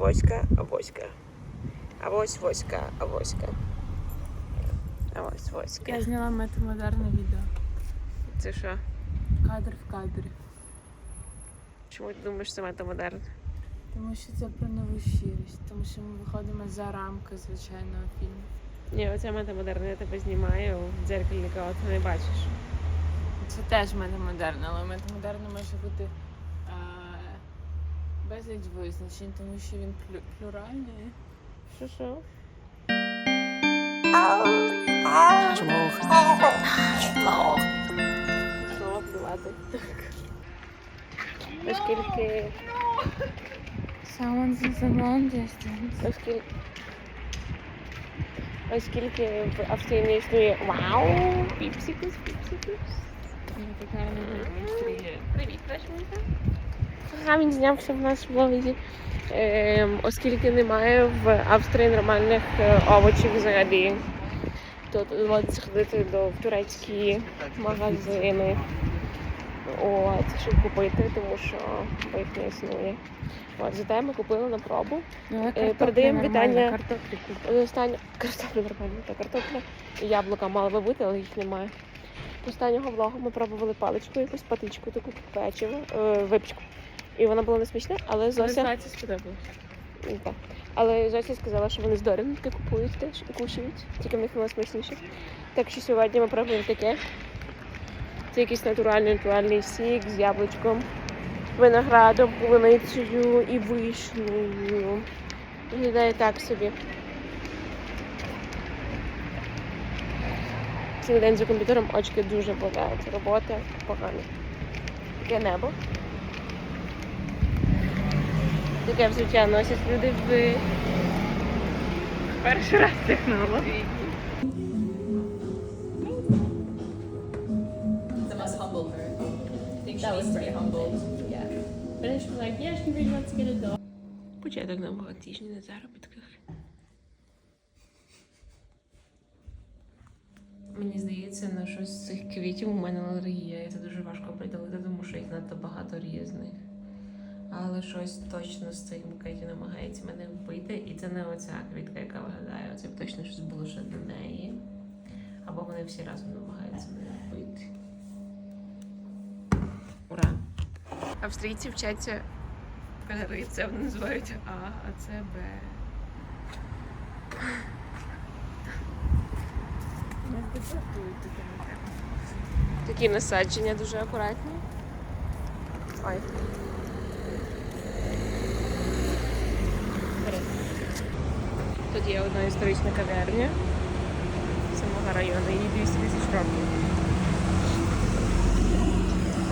авоська, авоська. Авось воська, авоська. Авось воська. Я зняла метамодерне відео. Це що? Кадр в кадрі. Чому ти думаєш, це метамодерн? Тому що це про нову щирість, тому що ми виходимо за рамки звичайного фільму. Ні, оце метамодерн, я тебе знімаю в дзеркальника, от ти не бачиш. Це теж метамодерне, але метамодерне може бути безліч визначень, тому що він плю- плюральний. Що що? Знову плювати. Оскільки, Someone's in the long distance. оскільки, оскільки в Австрії не існує вау, піпсикус, піпсикус. Привіт, Рашмінка. Ага, він знявся в нас в влозі. Ем, оскільки немає в Австрії нормальних е, овочів взагалі, то доводиться ходити до в турецькі магазини. От, щоб купити, тому що їх не існує. От, зате ми купили на пробу. Е, передаємо вітання. Картоплі Остання картопля нормальна, та картопля яблука мали би бути, але їх немає. Останнього влогу ми пробували паличку, якусь патичку, таку печиво, е, випічку. І вона була не смачна, але Зося. сподобалось. Так. Але Зося сказала, що вони з Дорін таке купують теж і кушають, тільки в них воно смачніше. Так що сьогодні ми пробуємо таке. Це якийсь натуральний натуральний сік з яблучком, виноградом, полуницею і вишнею. Виглядає так собі. Цілий день за комп'ютером очки дуже болять. Робота погана. Таке небо. Таке взуття носять люди в перший раз dog. Початок нового тижня на заробітках. Мені здається, на щось з цих квітів у мене алергія, і це дуже важко приділити, тому що їх надто багато різних. Але щось точно з цим Кеті намагається мене вбити, і це не оця квітка, яка виглядає. Це б точно щось було ще до неї. Або вони всі разом намагаються мене вбити. Ура! Австрійці вчаться кольори. Це вони називають А, а це Б. Такі насадження дуже акуратні. Ой. Тут є одна історична кав'ярня самого району, їй 200 тисяч років.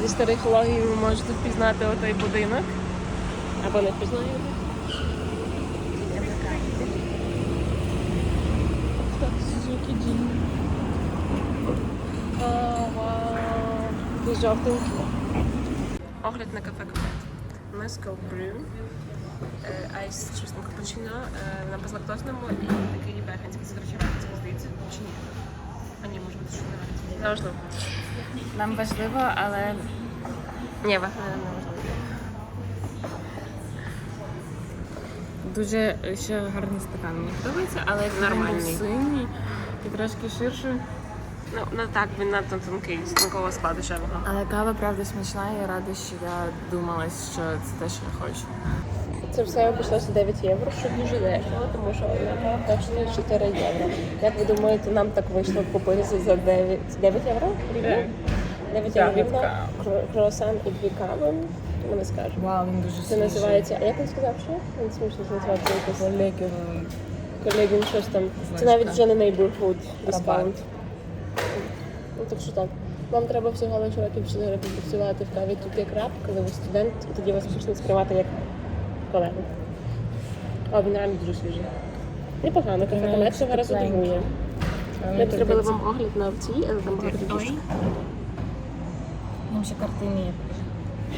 Зі старих логів ви можете впізнати отой будинок. Або не впізнаєте. Так. Який жовтенький. Огляд на кафе кафе. Moscow Brew. Айс щось на капучино на безлактозному і такий веганський. Це, до речі, веганський, здається, чи ні? А ні, може бути, що не веганський. Завжди. Нам важливо, але Ні, веганський не можливо. дуже ще гарний стакан. Мені подобається, але Нормальний. він був синій і трошки ширший. Ну, ну так, він надто тонкий, з тонкого складу шевого. Але кава правда смачна, і я рада, що я думала, що це те, що я хочу. Це все обійшлося 9 євро, що дуже дешево, тому що кава коштує 4 євро. Як ви думаєте, нам так вийшло купити за 9, 9 євро? Рівно? 9 євро рівно, круасан і дві кави, ми не скажемо. Вау, він дуже Це називається, а як він сказав, що? Він смішно називається якось колегін щось там. Це навіть вже не neighborhood discount. Ну так що так. Вам треба всього лише років 4 попрацювати в каві тут як раб, коли ви студент, і тоді вас почнуть сприймати як колегу. О, він реально дуже свіжий. Непогано, кафе Ну, разу тепленький. дивує. Ми б зробили вам огляд на ці, але там багато дуже. Нам ще картини є.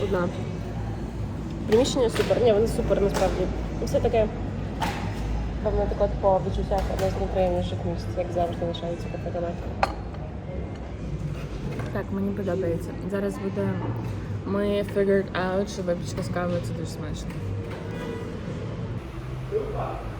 Одна. Приміщення супер. Ні, вони супер насправді. Все таке, певно, так от по відчуттях одне з найприємніших місць, як завжди лишається кафе Камет. Так, мені подобається. Зараз буде ми figured out, що випічка з кавою це дуже смачно. Eu faço.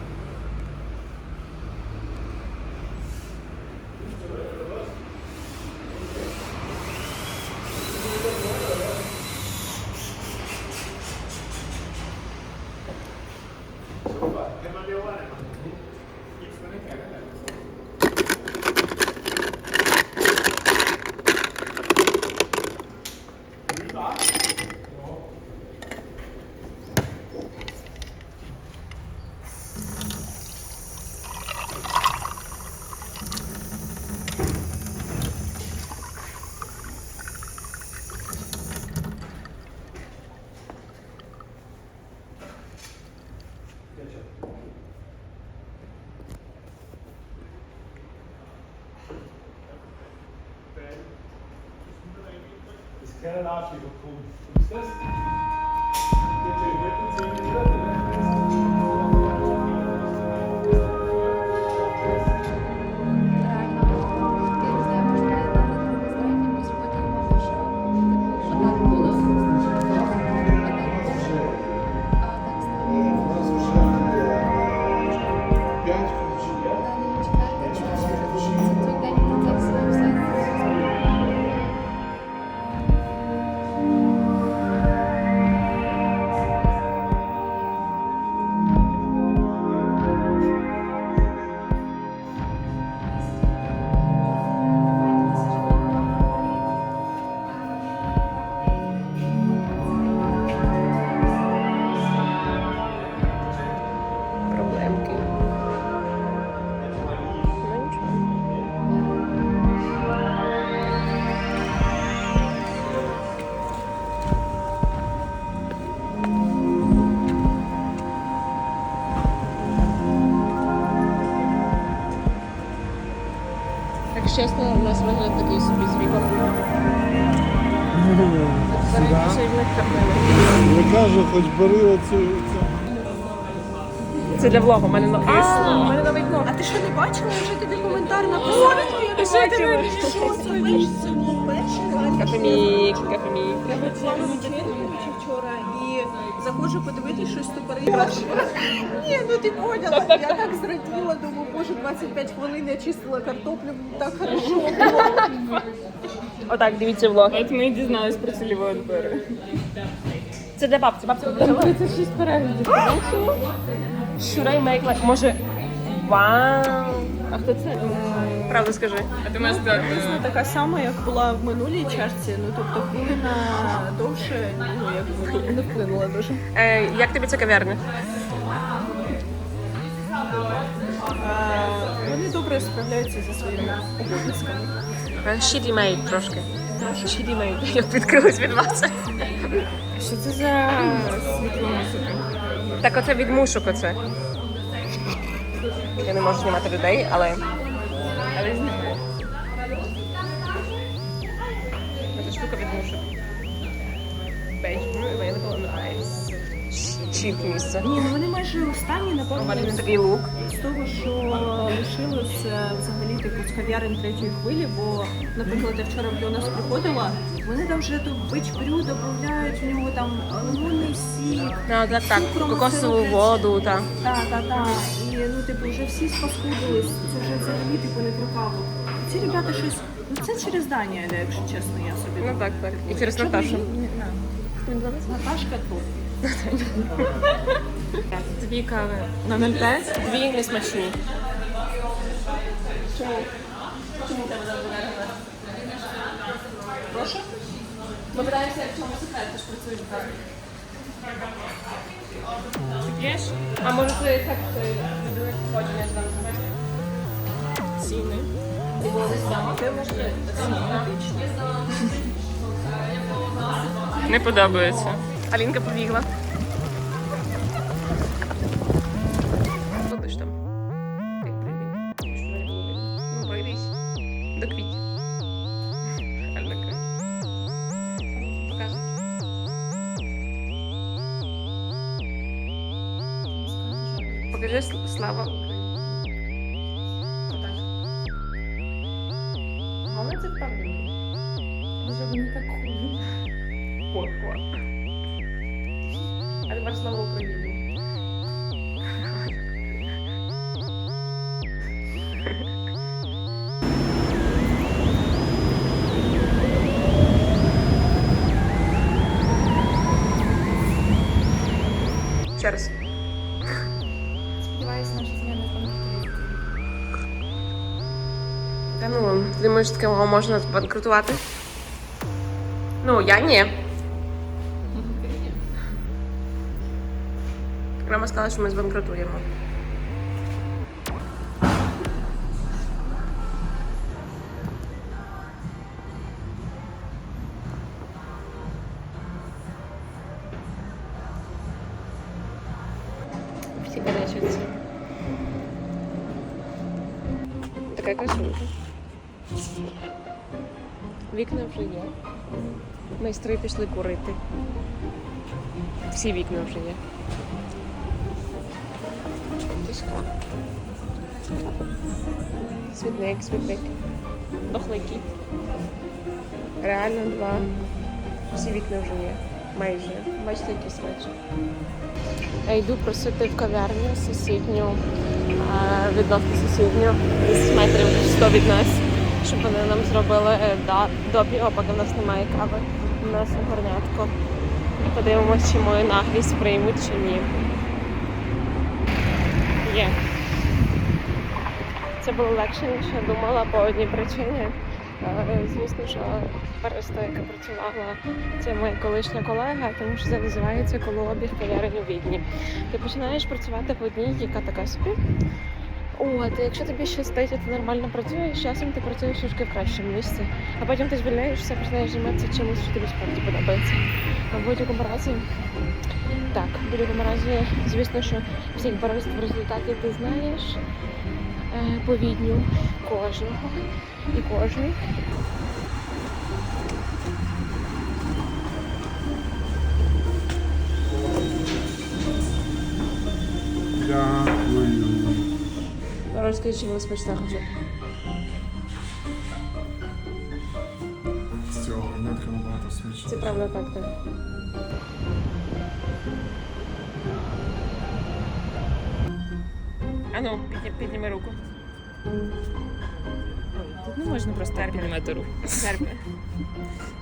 задачею, яку кажу, хоч бери оцю. Це для влогу, у мене новий А, у мене новий влог. А ти що не бачила? Вже тобі коментар написала. Ти що ти Що це перший? Це. Кафемік, кафемік. Я на вечірку вчора і заходжу подивитись щось тупорить. Ні, ну ти поняла. Я так зраділа, думаю, боже, 25 хвилин я чистила картоплю, так хорошо було. Отак, дивіться влог. От ми і дізналися про цільову збори. Це для бабці. Бабця побачила. 36 переглядів. Should I make like... Може... Вау! А хто це? Правда скажи. А ти маєш Приблизно така сама, як була в минулій чашці. Ну тобто хвилина довше, ну як не вплинула дуже. Е, як тобі ця кав'ярня? Е, добре справляються зі своїми обов'язками. Shitty made трошки. Shitty made. Як відкрилась від вас. Що це за світло музика? Так оце від мушок оце. Я не можу знімати людей. Але Чіп місце. Ні, ну вони майже останні, напевно, такий лук. з того, що лишилось е, взагалі типу з кав'ярень третьої хвилі, бо, наприклад, я вчора до нас приходила, вони там вже тут бич-брю додають, в нього там лимонний сік, Ну, так, так. Цукром Кокосову воду, так. та та та І ну, типу, вже всі спаскудились, це вже взагалі типу не про каву. Ці ребята щось, ну це через Данія, якщо чесно, я собі. Ну так, так. І через Наташу. її- ні, на. Наташка тут. Дві кави на 0,5, дві несмачні. Чому? Чому тебе забирає? Прошу? Ми питаємося, в чому секрет, ти ж працюєш в. Ти п'єш? А може це ефект людини походження з вами? Ціни. Не подобається. Алінка побігла. Ходиш там. А тепер знову Україну. Ще. Сподіваюся, наші зміни. Та ну, думаєш, з ким можна збанкрутувати? Ну, я ні. Рома сказала, що ми збанкрутуємо. Всі гарячаться. Така красунка. Вікна вже є. Майстри пішли курити. Всі вікна вже є. Тишка. Світник, світник. Дохлий кіт. Реально два. Всі вікна вже є. Майже. Бачите, які смачні. Я йду просити в кав'ярню сусідню, відносно сусідню, десь метрів 100 від нас, щоб вони нам зробили е, да, допіо, поки в нас немає кави. У нас горнятко. Подивимось, чи мою наглість приймуть чи ні. Є. Це було легше, ніж я думала по одній причині. Е, Звісно, що переста, яка працювала, це моя колишня колега, тому що це називається колообіг кав'ярень у Відні. Ти починаєш працювати в одній, яка така собі. От, якщо тобі щастить, і ти нормально працюєш, часом ти працюєш трошки в кращому місці, а потім ти звільняєшся, починаєш займатися чимось, що тобі справді подобається. В будь-якому разі, так, в будь-якому разі, звісно, що всіх барист в результаті ти знаєш е, по відню кожного і кожний. Дякую. Розкажи, чи було смачно хочу. З цього горнятка набагато Це смачніше. правда так, так. Ану, підні- підніми руку. Тут не можна просто піднімати руку.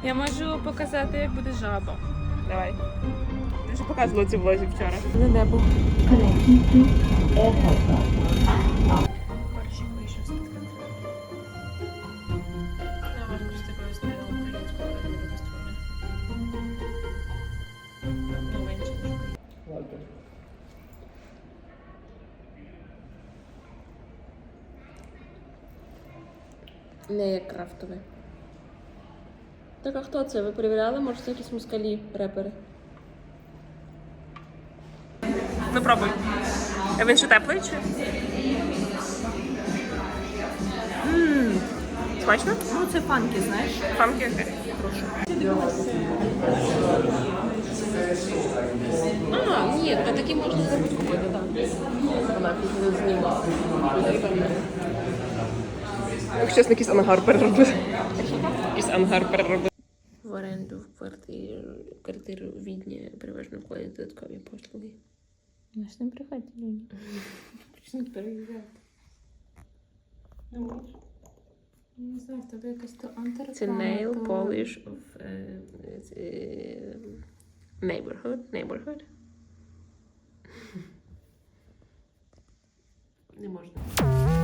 Я можу показати, як буде жаба. Давай. Ти вже показувала цю влозі вчора. На небо. Не як крафтове. Так а хто це? Ви перевіряли? Може, це якісь москалі, репери? Ну, пробуй. А він ще теплий чи? Ммм. Смачно? Ну, це фанки, знаєш. Фанки? А, ні, а такі можна зробити купити, так. Вона не зніма. Якщо чесно, якийсь ангар переробити. Якийсь ангар переробити. В оренду в квартиру, квартиру у Відні переважно входять додаткові послуги. Наш не приходять люди. Почнуть переїжджати. Ну, не знаю, в тебе якась то антиреклама. Це nail polish of е, е, neighborhood. neighborhood. Не можна.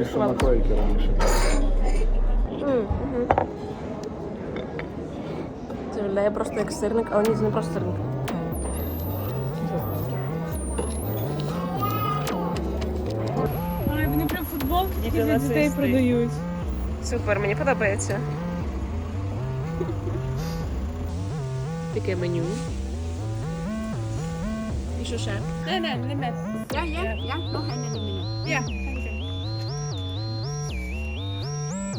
Ті, що наклейки раніше. Це виглядає просто як сирник, але ні, це не просто сирник. Ай, вони прям футболки для дітей продають. Супер, мені подобається. Таке меню. І що ще? Не, не, не мед. Я, я, я, не до мене. Я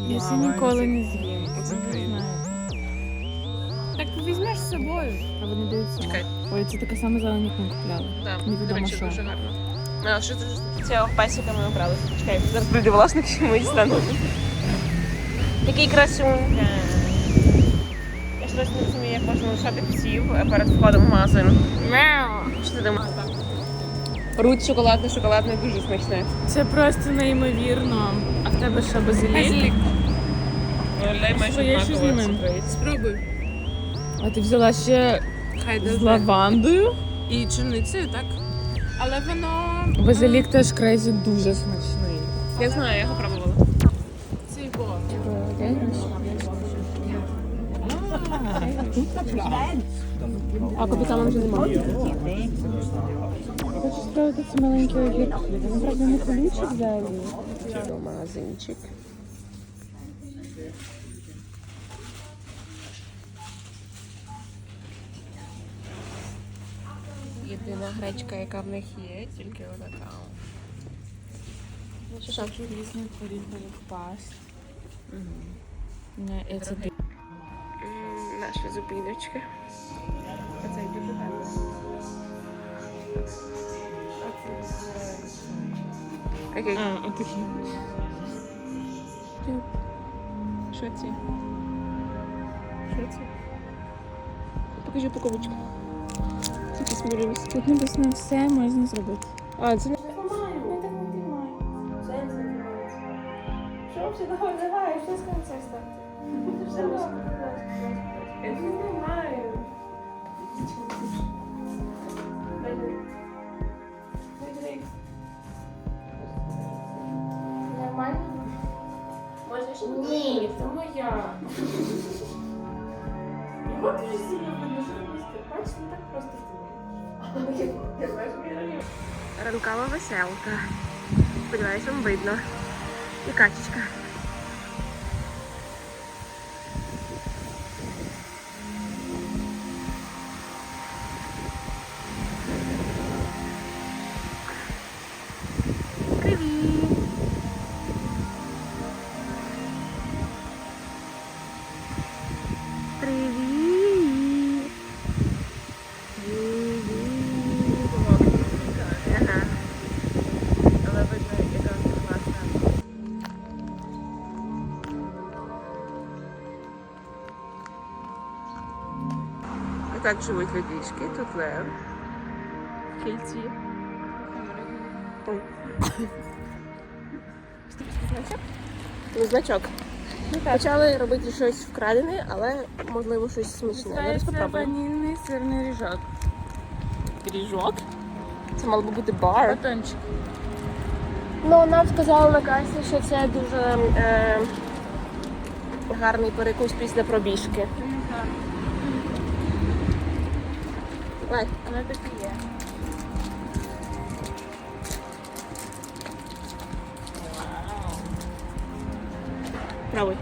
ще ніколи не з'їм. Це не знаю. Так візьмеш з собою. А вони дають собі. Чекай. Ой, це така сама зелень, як ми купляли. Да, Невідомо до речі, що. дуже гарно. А, що це цього песика ми обрали? Чекай, зараз прийде власник, що ми дістанемо. Такий красунь. Я щось не розумію, як можна лишати псів перед входом в магазин. Що ти думаєш? Рут шоколадне, шоколадне дуже смачне. Це просто неймовірно. Тебе базилік? Базилік. Що, я ще знімем? Спробуй. А ти взяла ще з лавандою? І чорницею, так? Але воно Базилік теж крейзі дуже смачний. Я знаю, я його пробувала. цей бо. А капітана вже немає. Хочу спробувати ці маленькі огірки. Вони, правда, не колючі взагалі. Магазинчик. Єдина гречка, яка в них є, тільки отака. Ну, що, що? різних горіхових паст. Не, це ти. М, Наша зупиночка. Оцей дуже гарний. Окей. А, окей. Що це? Що це? Покажи упаковочку. Тільки сміливість. Тут написано все можна зробити. А, це не Його дуже сильно що. Бачиш, не так просто знімаєш. ранкова веселка. Сподіваюсь, вам видно. І качечка. Так живуть лягушки, тут лев. В кільці. Значок? Ну, значок. Почали робити щось вкрадене, але можливо щось смачне. Зараз ванільний сирний ріжок. Пиріжок. Це мало би бути бар. Батончик. Ну, нам сказали на касі, що це дуже е, гарний перекус після пробіжки. Давай. Вона так і є. Пробуй.